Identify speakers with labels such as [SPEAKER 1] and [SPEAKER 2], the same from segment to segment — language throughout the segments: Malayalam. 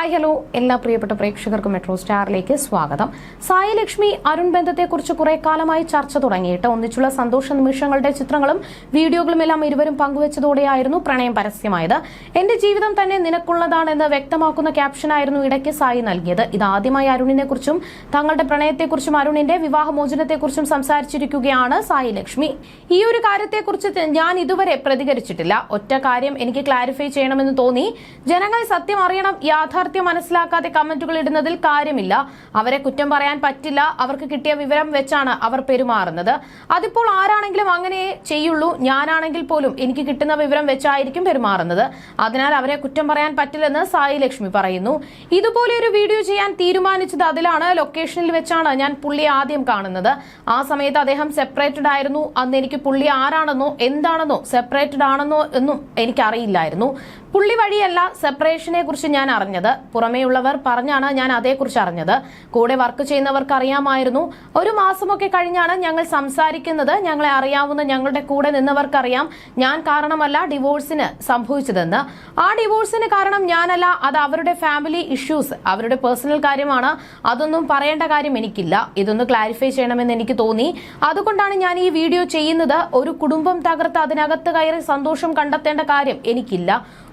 [SPEAKER 1] ഹായ് ഹലോ എല്ലാ പ്രിയപ്പെട്ട പ്രേക്ഷകർക്കും മെട്രോ സ്റ്റാറിലേക്ക് സ്വാഗതം. സായി ലക്ഷ്മി അരുൺ ബന്ധത്തെക്കുറിച്ച് കുറെ കാലമായി ചർച്ച തുടങ്ങിയിട്ട് ഒന്നിച്ചുള്ള സന്തോഷ നിമിഷങ്ങളുടെ ചിത്രങ്ങളും വീഡിയോകളും എല്ലാം ഇരുവരും പങ്കുവച്ചതോടെയായിരുന്നു പ്രണയം പരസ്യമായത്. എന്റെ ജീവിതം തന്നെ നിനക്കുള്ളതാണെന്ന് വ്യക്തമാക്കുന്ന ക്യാപ്ഷനായിരുന്നു ഇടയ്ക്ക് സായി നൽകിയത്. ഇതാദ്യമായി അരുണിനെ കുറിച്ചും തങ്ങളുടെ പ്രണയത്തെക്കുറിച്ചും അരുണിന്റെ വിവാഹമോചനത്തെക്കുറിച്ചും സംസാരിച്ചിരിക്കുകയാണ് സായി ലക്ഷ്മി ഈ ഒരു കാര്യത്തെക്കുറിച്ച് ഞാൻ ഇതുവരെ പ്രതികരിച്ചിട്ടില്ല. ഒറ്റ കാര്യം എനിക്ക് ക്ലാരിഫൈ ചെയ്യണമെന്ന് തോന്നി. ജനങ്ങൾ സത്യം അറിയണം യാഥാർത്ഥ്യം മനസ്സിലാക്കാതെ കമന്റുകൾ ഇടുന്നതിൽ കാര്യമില്ല. അവരെ കുറ്റം പറയാൻ പറ്റില്ല. അവർക്ക് കിട്ടിയ വിവരം വെച്ചാണ് അവർ പെരുമാറുന്നത്. അതിപ്പോൾ ആരാണെങ്കിലും അങ്ങനെ ചെയ്യുള്ളൂ. ഞാനാണെങ്കിൽ പോലും എനിക്ക് കിട്ടുന്ന വിവരം വെച്ചായിരിക്കും പെരുമാറുന്നത്. അതിനാൽ അവരെ കുറ്റം പറയാൻ പറ്റില്ലെന്ന് സായി ലക്ഷ്മി പറയുന്നു. ഇതുപോലെ ഒരു വീഡിയോ ചെയ്യാൻ തീരുമാനിച്ചത് അതിലാണ്. ലൊക്കേഷനിൽ വെച്ചാണ് ഞാൻ പുള്ളിയെ ആദ്യം കാണുന്നത്. ആ സമയത്ത് അദ്ദേഹം സെപ്പറേറ്റഡ് ആയിരുന്നു. അന്ന് എനിക്ക് പുള്ളി ആരാണെന്നോ എന്താണെന്നോ സെപ്പറേറ്റഡ് ആണെന്നോ എന്നും എനിക്കറിയില്ലായിരുന്നു. പുള്ളി വഴിയല്ല സെപ്പറേഷനെ കുറിച്ച് ഞാൻ അറിഞ്ഞത്. പുറമേയുള്ളവർ പറഞ്ഞാണ് ഞാൻ അതേക്കുറിച്ച് അറിഞ്ഞത്. കൂടെ വർക്ക് ചെയ്യുന്നവർക്ക് അറിയാമായിരുന്നു ഒരു മാസമൊക്കെ കഴിഞ്ഞാണ് ഞങ്ങൾ സംസാരിക്കുന്നത്. ഞങ്ങളെ അറിയാവുന്ന ഞങ്ങളുടെ കൂടെ നിന്നവർക്കറിയാം. ഞാൻ കാരണമല്ല ഡിവോഴ്സിന് സംഭവിച്ചതെന്ന്. ആ ഡിവോഴ്സിന് കാരണം ഞാനല്ല അത് അവരുടെ ഫാമിലി ഇഷ്യൂസ് അവരുടെ പേഴ്സണൽ കാര്യമാണ്. അതൊന്നും പറയേണ്ട കാര്യം എനിക്കില്ല. ഇതൊന്ന് ക്ലാരിഫൈ ചെയ്യണമെന്ന് എനിക്ക് തോന്നി. അതുകൊണ്ടാണ് ഞാൻ ഈ വീഡിയോ ചെയ്യുന്നത്. ഒരു കുടുംബം തകർത്ത് അതിനകത്ത് കയറി സന്തോഷം കണ്ടെത്തേണ്ട കാര്യം എനിക്കില്ല.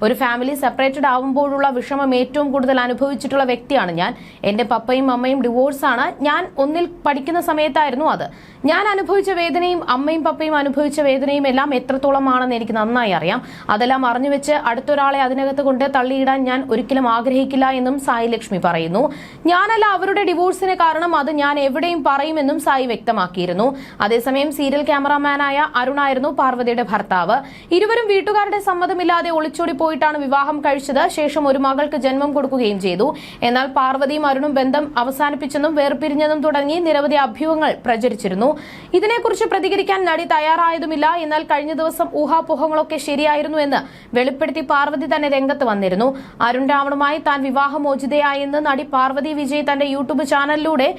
[SPEAKER 1] ഒരു ഫാമിലി സെപ്പറേറ്റഡ് ആവുമ്പോഴുള്ള വിഷമം ഏറ്റവും കൂടുതൽ അനുഭവിച്ചിട്ടുള്ള വ്യക്തിയാണ് ഞാൻ. എന്റെ പപ്പയും അമ്മയും ഡിവോഴ്സാണ് ഞാൻ ഒന്നിൽ പഠിക്കുന്ന സമയത്തായിരുന്നു അത്. ഞാൻ അനുഭവിച്ച വേദനയും അമ്മയും പപ്പയും അനുഭവിച്ച വേദനയും എല്ലാം എത്രത്തോളമാണെന്ന് എനിക്ക് നന്നായി അറിയാം. അതെല്ലാം അറിഞ്ഞു വെച്ച് അടുത്തൊരാളെ അതിനകത്ത് കൊണ്ട് തള്ളിയിടാൻ ഞാൻ ഒരിക്കലും ആഗ്രഹിക്കില്ല എന്നും സായി ലക്ഷ്മി പറയുന്നു. ഞാനല്ല അവരുടെ ഡിവോഴ്സിന് കാരണം അത് ഞാൻ എവിടെയും പറയുമെന്നും സായി വ്യക്തമാക്കിയിരുന്നു. അതേസമയം സീരിയൽ ക്യാമറാമാനായ അരുണായിരുന്നു പാർവതിയുടെ ഭർത്താവ്. ഇരുവരും വീട്ടുകാരുടെ സമ്മതമില്ലാതെ ഒളിച്ചോടി പോയിട്ടാണ് വിവാഹം കഴിച്ചത്. ശേഷം ഒരു മകൾക്ക് ജന്മം കൊടുക്കുകയും ചെയ്തു. എന്നാൽ പാർവതിയും അരുണും ബന്ധം അവസാനിപ്പിച്ചെന്നും വേർപിരിഞ്ഞെന്നും തുടങ്ങി നിരവധി അഭ്യൂഹങ്ങൾ പ്രചരിച്ചിരുന്നു. ഇതിനെക്കുറിച്ച് പ്രതികരിക്കാൻ നടി തയ്യാറായതുമില്ല. എന്നാൽ കഴിഞ്ഞ ദിവസം ഊഹാപോഹങ്ങളൊക്കെ ശരിയായിരുന്നു എന്ന് വെളിപ്പെടുത്തി പാർവതി തന്നെ രംഗത്ത് വന്നിരുന്നു. അരുൺ രാവണുമായി താൻ വിവാഹമോചിതയായെന്ന് നടി പാർവതി വിജയ് തന്റെ യൂട്യൂബ് ചാനലിലൂടെ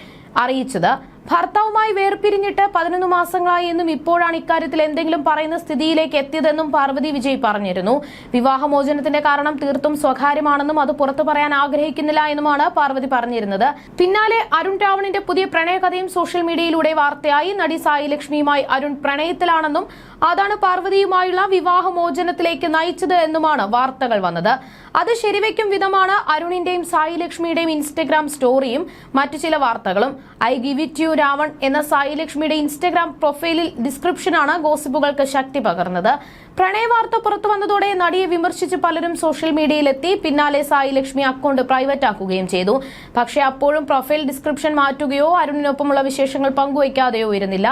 [SPEAKER 1] അറിയിച്ചത്. ഭർത്താവുമായി വേർപിരിഞ്ഞിട്ട് പതിനൊന്ന് മാസങ്ങളായി എന്നും ഇപ്പോഴാണ് ഇക്കാര്യത്തിൽ എന്തെങ്കിലും പറയുന്ന സ്ഥിതിയിലേക്ക് എത്തിയതെന്നും പാർവതി വിജയ് പറഞ്ഞിരുന്നു. വിവാഹമോചനത്തിന്റെ കാരണം തീർത്തും സ്വകാര്യമാണെന്നും അത് പുറത്തു പറയാൻ ആഗ്രഹിക്കുന്നില്ല എന്നുമാണ് പാർവതി പറഞ്ഞിരുന്നത്. പിന്നാലെ അരുൺ രാവണിന്റെ പുതിയ പ്രണയകഥയും സോഷ്യൽ മീഡിയയിലൂടെ വാർത്തയായി. നടി സായി ലക്ഷ്മിയുമായി അരുൺ പ്രണയത്തിലാണെന്നും അതാണ് പാർവതിയുമായുള്ള വിവാഹമോചനത്തിലേക്ക് നയിച്ചത് എന്നുമാണ് വാർത്തകൾ വന്നത്. അത് ശരിവെക്കും വിധമാണ് അരുണിന്റെയും സായി ലക്ഷ്മിയുടെയും ഇൻസ്റ്റഗ്രാം സ്റ്റോറിയും മറ്റു ചില വാർത്തകളും. I give it you Ravan എന്ന സായി ലക്ഷ്മിയുടെ ഇൻസ്റ്റഗ്രാം പ്രൊഫൈലിൽ ഡിസ്ക്രിപ്ഷനാണ് ഗോസിപ്പുകൾക്ക് ശക്തി പകർന്നത്. പ്രണയവാർത്ത പുറത്തു വന്നതോടെ നടിയെ വിമർശിച്ച് പലരും സോഷ്യൽ മീഡിയയിലെത്തി. പിന്നാലെ സായി ലക്ഷ്മി അക്കൗണ്ട് പ്രൈവറ്റ് ആക്കുകയും ചെയ്തു. പക്ഷേ അപ്പോഴും പ്രൊഫൈൽ ഡിസ്ക്രിപ്ഷൻ മാറ്റുകയോ അരുണിനൊപ്പമുള്ള വിശേഷങ്ങൾ പങ്കുവയ്ക്കാതെയോ ഇരുന്നില്ല.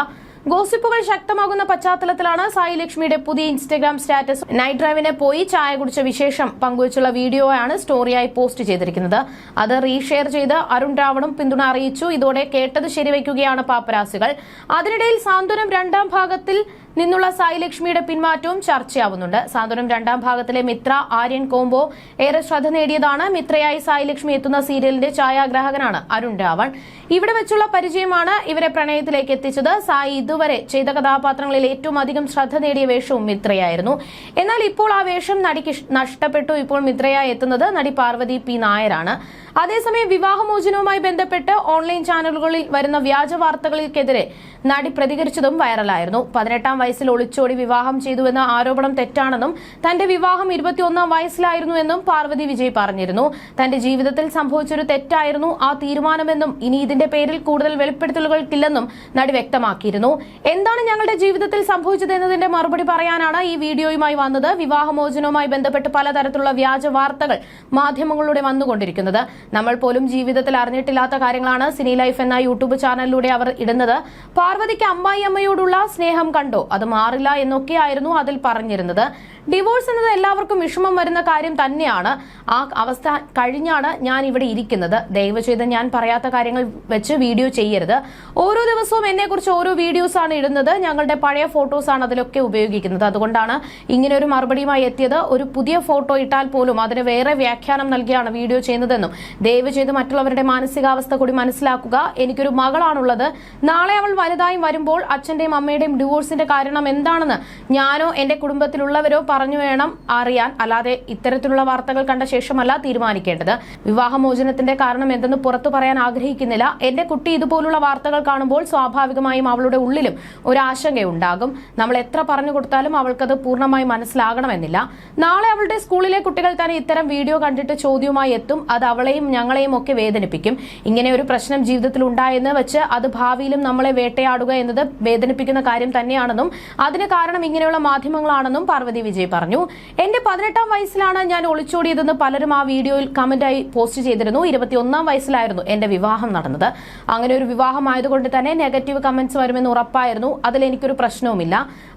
[SPEAKER 1] ഗോസിപ്പുകൾ ശക്തമാകുന്ന പശ്ചാത്തലത്തിലാണ് സായി ലക്ഷ്മിയുടെ പുതിയ ഇൻസ്റ്റഗ്രാം സ്റ്റാറ്റസ്. നൈറ്റ് ഡ്രൈവിനെ പോയി ചായ കുടിച്ച വിശേഷം പങ്കുവച്ചുള്ള വീഡിയോ ആണ് സ്റ്റോറിയായി പോസ്റ്റ് ചെയ്തിരിക്കുന്നത്. അത് റീഷെയർ ചെയ്ത് അരുൺ രാവണും പിന്തുണ അറിയിച്ചു. ഇതോടെ കേട്ടത് ശരിവയ്ക്കുകയാണ് പാപ്പരാസികൾ. അതിനിടയിൽ സാന്ത്വനം രണ്ടാം ഭാഗത്തിൽ നിന്നുള്ള സായി ലക്ഷ്മിയുടെ പിന്മാറ്റവും ചർച്ചയാവുന്നുണ്ട്. സാന്ത്വനം രണ്ടാം ഭാഗത്തിലെ മിത്ര ആര്യൻ കോംബോ ഏറെ ശ്രദ്ധ നേടിയതാണ്. മിത്രയായി സായി ലക്ഷ്മി എത്തുന്ന സീരിയലിന്റെ ഛായാഗ്രാഹകനാണ് അരുൺ രാവൺ. ഇവിടെ വെച്ചുള്ള പരിചയമാണ് ഇവരെ പ്രണയത്തിലേക്ക് എത്തിച്ചത്. സായി ഇതുവരെ ചെയ്ത കഥാപാത്രങ്ങളിൽ ഏറ്റവും അധികം ശ്രദ്ധ നേടിയ വേഷവും മിത്രയായിരുന്നു. എന്നാൽ ഇപ്പോൾ ആ വേഷം നടിക്ക് നഷ്ടപ്പെട്ടു. ഇപ്പോൾ മിത്രയായി എത്തുന്നത് നടി പാർവതി പി നായരാണ്. അതേസമയം വിവാഹമോചനവുമായി ബന്ധപ്പെട്ട് ഓൺലൈൻ ചാനലുകളിൽ വരുന്ന വ്യാജ വാർത്തകൾക്കെതിരെ നടി പ്രതികരിച്ചതും വൈറലായിരുന്നു. പതിനെട്ടാം വയസ്സിൽ ഒളിച്ചോടി വിവാഹം ചെയ്തുവെന്ന ആരോപണം തെറ്റാണെന്നും തന്റെ വിവാഹം ഇരുപത്തിയൊന്നാം വയസ്സിലായിരുന്നുവെന്നും പാർവതി വിജയ് പറഞ്ഞിരുന്നു. തന്റെ ജീവിതത്തിൽ സംഭവിച്ചൊരു തെറ്റായിരുന്നു ആ തീരുമാനമെന്നും ഇനി ഇതിന്റെ പേരിൽ കൂടുതൽ വെളിപ്പെടുത്തലുകൾക്കില്ലെന്നും നടി വ്യക്തമാക്കിയിരുന്നു. എന്താണ് ഞങ്ങളുടെ ജീവിതത്തിൽ സംഭവിച്ചത് എന്നതിന്റെ മറുപടി പറയാനാണ് ഈ വീഡിയോയുമായി വന്നത്. വിവാഹമോചനവുമായി ബന്ധപ്പെട്ട് പലതരത്തിലുള്ള വ്യാജ വാർത്തകൾ മാധ്യമങ്ങളിലൂടെ വന്നുകൊണ്ടിരിക്കുന്നത്. നമ്മൾ പോലും ജീവിതത്തിൽ അറിഞ്ഞിട്ടില്ലാത്ത കാര്യങ്ങളാണ് സിനി ലൈഫ് എന്ന യൂട്യൂബ് ചാനലിലൂടെ അവർ ഇടുന്നത്. പാർവതിക്ക് അമ്മായി അമ്മയോടുള്ള സ്നേഹം കണ്ടോ? അത് മാറില്ല എന്നൊക്കെയായിരുന്നു അതിൽ പറഞ്ഞിരുന്നത്. ഡിവോഴ്സ് എന്നത് എല്ലാവർക്കും വിഷമം വരുന്ന കാര്യം തന്നെയാണ്. ആ അവസ്ഥ കഴിഞ്ഞാണ് ഞാൻ ഇവിടെ ഇരിക്കുന്നത്. ദയവ് ഞാൻ പറയാത്ത കാര്യങ്ങൾ വെച്ച് വീഡിയോ ചെയ്യരുത്. ഓരോ ദിവസവും എന്നെക്കുറിച്ച് ഓരോ വീഡിയോസ് ആണ് ഇടുന്നത്. ഞങ്ങളുടെ പഴയ ഫോട്ടോസ് ആണ് അതിലൊക്കെ ഉപയോഗിക്കുന്നത്. അതുകൊണ്ടാണ് ഇങ്ങനെ ഒരു മറുപടിയുമായി എത്തിയത്. ഒരു പുതിയ ഫോട്ടോ ഇട്ടാൽ പോലും അതിന് വേറെ വ്യാഖ്യാനം നൽകിയാണ് വീഡിയോ ചെയ്യുന്നതെന്നും ദയവ് ചെയ്ത് മറ്റുള്ളവരുടെ മാനസികാവസ്ഥ കൂടി മനസ്സിലാക്കുക. എനിക്കൊരു മകളാണുള്ളത്. നാളെ അവൾ വലുതായും വരുമ്പോൾ അച്ഛന്റെയും അമ്മയുടെയും ഡിവോഴ്സിന്റെ കാരണം എന്താണെന്ന് ഞാനോ എന്റെ കുടുംബത്തിലുള്ളവരോ പറഞ്ഞു വേണം അറിയാൻ. അല്ലാതെ ഇത്തരത്തിലുള്ള വാർത്തകൾ കണ്ട ശേഷമല്ല തീരുമാനിക്കേണ്ടത്. വിവാഹമോചനത്തിന്റെ കാരണം എന്തെന്ന് പുറത്തു പറയാൻ ആഗ്രഹിക്കുന്നില്ല. എന്റെ കുട്ടി ഇതുപോലുള്ള വാർത്തകൾ കാണുമ്പോൾ സ്വാഭാവികമായും അവളുടെ ഉള്ളിലും ഒരു ആശങ്കയുണ്ടാകും. നമ്മൾ എത്ര പറഞ്ഞു കൊടുത്താലും അവൾക്കത് പൂർണമായി മനസ്സിലാകണമെന്നില്ല. നാളെ അവളുടെ സ്കൂളിലെ കുട്ടികൾ തന്നെ ഇത്തരം വീഡിയോ കണ്ടിട്ട് ചോദ്യവുമായി എത്തും. അത് അവളെയും ഞങ്ങളെയും ഒക്കെ വേദനിപ്പിക്കും. ഇങ്ങനെ ഒരു പ്രശ്നം ജീവിതത്തിൽ ഉണ്ടായെന്ന് വെച്ച് അത് ഭാവിയിലും നമ്മളെ വേട്ടയാടുക എന്നത് വേദനിപ്പിക്കുന്ന കാര്യം തന്നെയാണെന്നും അതിന് കാരണം ഇങ്ങനെയുള്ള മാധ്യമങ്ങളാണെന്നും പാർവതി വിജയ് പറഞ്ഞു. എന്റെ പതിനെട്ടാം വയസ്സിലാണ് ഞാൻ ഒളിച്ചോടിയതെന്ന് പലരും ആ വീഡിയോയിൽ കമന്റായി പോസ്റ്റ് ചെയ്തിരുന്നു. ഇരുപത്തിയൊന്നാം വയസ്സിലായിരുന്നു എന്റെ വിവാഹം നടന്നത്. അങ്ങനെ ഒരു വിവാഹമായതുകൊണ്ട് തന്നെ നെഗറ്റീവ് കമന്റ്സ് വരുമെന്ന് ഉറപ്പായിരുന്നു. അതിൽ എനിക്കൊരു പ്രശ്നവുമില്ല.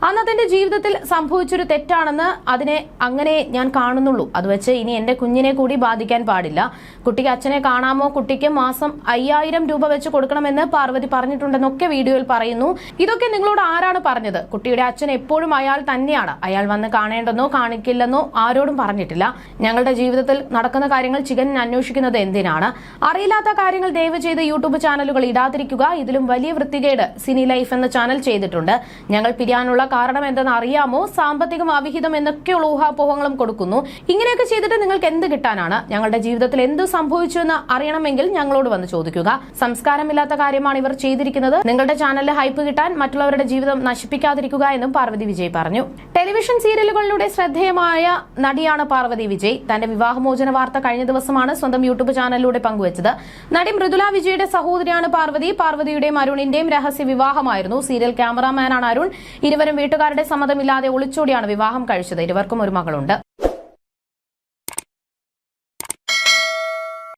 [SPEAKER 1] അന്ന് അതെന്റെ ജീവിതത്തിൽ സംഭവിച്ചൊരു തെറ്റാണെന്ന് അതിനെ അങ്ങനെ ഞാൻ കാണുന്നുള്ളൂ. അത് വെച്ച് ഇനി എന്റെ കുഞ്ഞിനെ കൂടി ബാധിക്കാൻ പാടില്ല. കുട്ടിക്ക് അച്ഛനെ കാണാമോ? കുട്ടിക്ക് മാസം അയ്യായിരം രൂപ വെച്ച് കൊടുക്കണമെന്ന് പാർവതി പറഞ്ഞിട്ടുണ്ടെന്നൊക്കെ വീഡിയോയിൽ പറയുന്നു. ഇതൊക്കെ നിങ്ങളോട് ആരാണ് പറഞ്ഞത്? കുട്ടിയുടെ അച്ഛൻ എപ്പോഴും അയാൾ തന്നെയാണ്. അയാൾ വന്ന് കാണേണ്ടെന്നോ കാണിക്കില്ലെന്നോ ആരോടും പറഞ്ഞിട്ടില്ല. ഞങ്ങളുടെ ജീവിതത്തിൽ നടക്കുന്ന കാര്യങ്ങൾ ചികൻ അന്വേഷിക്കുന്നത് എന്തിനാണ്? അറിയില്ലാത്ത കാര്യങ്ങൾ ദയവ് ചെയ്ത് യൂട്യൂബ് ചാനലുകൾ ഇടാതിരിക്കുക. ഇതിലും വലിയ വൃത്തികേട് സിനി ലൈഫ് എന്ന ചാനൽ ചെയ്തിട്ടുണ്ട്. ഞങ്ങൾ പിരിയാനുള്ള കാരണം എന്തെന്ന് അറിയാമോ? സാമ്പത്തികം അവിഹിതം എന്നൊക്കെയുള്ള ഊഹാപോഹങ്ങളും കൊടുക്കുന്നു. ഇങ്ങനെയൊക്കെ ചെയ്തിട്ട് നിങ്ങൾക്ക് എന്ത് കിട്ടാനാണ്? ഞങ്ങളുടെ ജീവിതത്തിൽ എന്ത് സംഭവിച്ചു എന്ന് അറിയണമെങ്കിൽ ഞങ്ങളോട് വന്ന് ചോദിക്കുക. സംസ്കാരമില്ലാത്ത കാര്യമാണ് ഇവർ ചെയ്തിരിക്കുന്നത്. നിങ്ങളുടെ ചാനലിൽ ഹൈപ്പ് കിട്ടാൻ മറ്റുള്ളവരുടെ ജീവിതം നശിപ്പിക്കാതിരിക്കുക എന്നും പാർവതി വിജയ് പറഞ്ഞു. ടെലിവിഷൻ സീരിയലുകളിലൂടെ ശ്രദ്ധേയമായ നടിയാണ് പാർവതി വിജയ്. തന്റെ വിവാഹമോചന വാർത്ത കഴിഞ്ഞ ദിവസമാണ് സ്വന്തം യൂട്യൂബ് ചാനലിലൂടെ പങ്കുവച്ചത്. നടി മൃദുല വിജയുടെ സഹോദരിയാണ് പാർവതി. പാർവതിയുടെയും അരുണിന്റെയും രഹസ്യ വിവാഹമായിരുന്നു. സീരിയൽ ക്യാമറാമാനാണ് അരുൺ. ഇരുവരും വീട്ടുകാരുടെ സമ്മതമില്ലാതെ ഒളിച്ചോടിയാണ് വിവാഹം കഴിച്ചത്. ഇരുവർക്കും ഒരു മകളുണ്ട്.